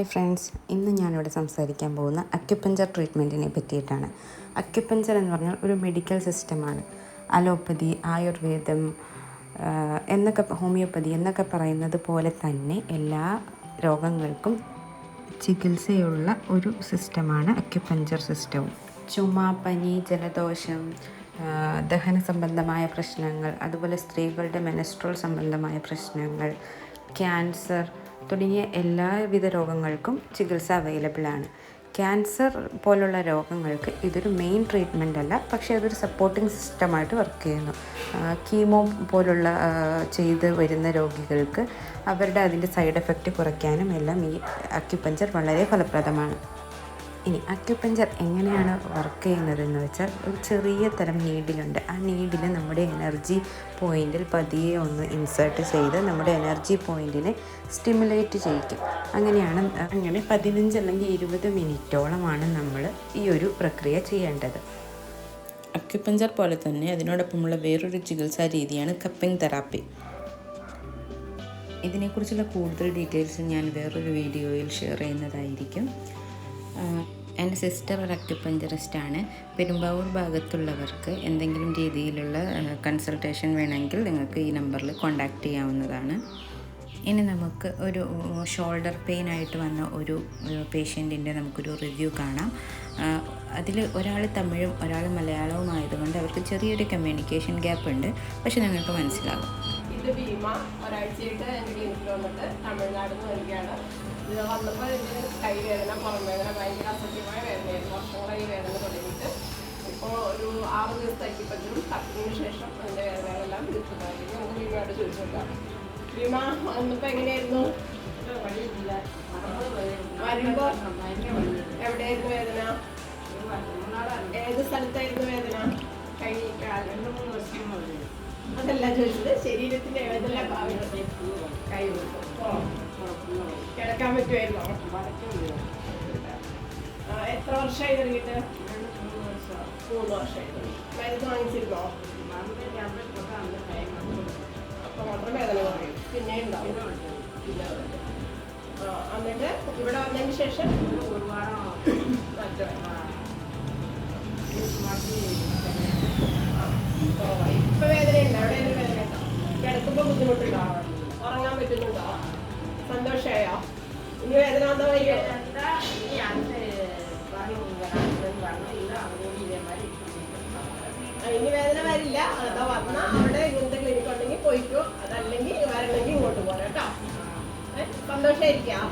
Hi friends ഇന്ന് ഞാനിവിടെ സംസാരിക്കാൻ പോകുന്ന അക്യുപഞ്ചർ ട്രീറ്റ്മെന്റിനെ പറ്റിയിട്ടാണ്. അക്യുപഞ്ചർ എന്ന് പറഞ്ഞാൽ ഒരു മെഡിക്കൽ സിസ്റ്റമാണ് അലോപ്പതി ആയുർവേദം എന്നൊക്കെ ഹോമിയോപ്പതി എന്നൊക്കെ പറയുന്നത് പോലെ തന്നെ എല്ലാ രോഗങ്ങൾക്കും ചികിത്സയുള്ള ഒരു സിസ്റ്റമാണ് അക്യുപഞ്ചർ സിസ്റ്റവും ചുമ പനി ജലദോഷം ദഹന സംബന്ധമായ പ്രശ്നങ്ങൾ അതുപോലെ സ്ത്രീകളുടെ മെനസ്ട്രോൾ സംബന്ധമായ പ്രശ്നങ്ങൾ ക്യാൻസർ തുടങ്ങിയ എല്ലാവിധ രോഗങ്ങൾക്കും ചികിത്സ അവൈലബിൾ ആണ്. ക്യാൻസർ പോലുള്ള രോഗങ്ങൾക്ക് ഇതൊരു മെയിൻ ട്രീറ്റ്മെന്റ് അല്ല പക്ഷേ അതൊരു സപ്പോർട്ടിംഗ് സിസ്റ്റമായിട്ട് വർക്ക് ചെയ്യുന്നു. കീമോ പോലുള്ള ചെയ്ത് വരുന്ന രോഗികൾക്ക് അവരുടെ അതിന്റെ സൈഡ് എഫക്റ്റ് കുറയ്ക്കാനും എല്ലാം ഈ അക്യുപഞ്ചർ വളരെ ഫലപ്രദമാണ്. ഇനി അക്യുപഞ്ചർ എങ്ങനെയാണ് വർക്ക് ചെയ്യുന്നതെന്ന് വെച്ചാൽ ഒരു ചെറിയ തരം നീഡിലുണ്ട് ആ നീഡിൽ നമ്മുടെ എനർജി പോയിന്റിൽ പതിയെ ഒന്ന് ഇൻസേർട്ട് ചെയ്ത് നമ്മുടെ എനർജി പോയിന്റിനെ സ്റ്റിമുലേറ്റ് ചെയ്യിക്കും. അങ്ങനെയാണ് അങ്ങനെ പതിനഞ്ച് അല്ലെങ്കിൽ ഇരുപത് മിനിറ്റോളമാണ് നമ്മൾ ഈ ഒരു പ്രക്രിയ ചെയ്യേണ്ടത്. അക്യുപഞ്ചർ പോലെ തന്നെ അതിനോടൊപ്പമുള്ള വേറൊരു ചികിത്സാ രീതിയാണ് കപ്പിംഗ് തെറാപ്പി ഇതിനെക്കുറിച്ചുള്ള കൂടുതൽ ഡീറ്റെയിൽസ് ഞാൻ വേറൊരു വീഡിയോയിൽ ഷെയർ ചെയ്യുന്നതായിരിക്കും. എന്റെ സിസ്റ്റർ ഒരു അക്യുപഞ്ചറിസ്റ്റാണ് പെരുമ്പാവൂർ ഭാഗത്തുള്ളവർക്ക് എന്തെങ്കിലും രീതിയിലുള്ള കൺസൾട്ടേഷൻ വേണമെങ്കിൽ നിങ്ങൾക്ക് ഈ നമ്പറിൽ കോൺടാക്റ്റ് ചെയ്യാവുന്നതാണ്. ഇനി നമുക്ക് ഒരു ഷോൾഡർ പെയിൻ ആയിട്ട് വന്ന ഒരു പേഷ്യന്റിന്റെ നമുക്കൊരു റിവ്യൂ കാണാം. അതിൽ ഒരാൾ തമിഴും ഒരാൾ മലയാളവും ആയതുകൊണ്ട് അവർക്ക് ചെറിയൊരു കമ്മ്യൂണിക്കേഷൻ ഗ്യാപ്പ് ഉണ്ട്. പക്ഷെ നിങ്ങൾക്ക് മനസ്സിലാകും. ഇത് ഭീമ ഒരാഴ്ചയായിട്ട് എന്റെ ക്ലിനിക്കിൽ വന്നിട്ട് തമിഴ്നാട് നിന്ന് വരികയാണ്. ഇത് വന്നപ്പോൾ എന്റെ കൈ വേദന പുറം വേദന ഭയങ്കര അസഭ്യമായ വേദനയായിരുന്നു. വർഷങ്ങളായി വേദന തുടങ്ങിയിട്ട്. ഇപ്പോൾ ഒരു ആറ് ദിവസത്തേക്ക് ഇപ്പോഴും കട്ടിന് ശേഷം എന്റെ വേദനകളെല്ലാം തീർച്ചയായിട്ടും നമുക്ക് ഭീമയോട് ചോദിച്ചു നോക്കാം ഭീമ വന്നപ്പോൾ എങ്ങനെയായിരുന്നു? വരുമ്പോൾ എവിടെയായിരുന്നു വേദന? ഏത് സ്ഥലത്തായിരുന്നു വേദന? കൈ കാൽ അതല്ല ചോദിച്ചത് ശരീരത്തിന്റെ ഏതെല്ലാം കൈ കൊടുക്കും കിടക്കാൻ പറ്റുമായിരുന്നോ? എത്ര വർഷമായി തുടങ്ങിയിട്ട്? മൂന്ന് വർഷമായി മരുന്ന് വാങ്ങിച്ചിരുന്നോ? അപ്പൊ മാത്രം വേദന കുറയും. പിന്നെ ഉണ്ടാവും എന്നിട്ട് ഇവിടെ വന്നതിന് ശേഷം? മാറ്റം? കുറവായി. ഇപ്പൊ വേദനയുണ്ടോ? എവിടെയെങ്കിലും വേദനയുണ്ടോ? കിടക്കുമ്പോ ബുദ്ധിമുട്ടുണ്ടോ? ഉറങ്ങാൻ പറ്റുന്നുണ്ടോ? സന്തോഷായോ? ഇനി വേദന വന്നാ? ആ, ഇനി വേദന വരില്ല അതാ വന്ന അവിടെ ഇങ്ങനത്തെ ക്ലിനിക് ഉണ്ടെങ്കിൽ പോയിക്കോ അതല്ലെങ്കിൽ വരണമെങ്കിൽ ഇങ്ങോട്ട് പോരാ കേട്ടോ ഏ? സന്തോഷായിരിക്കാം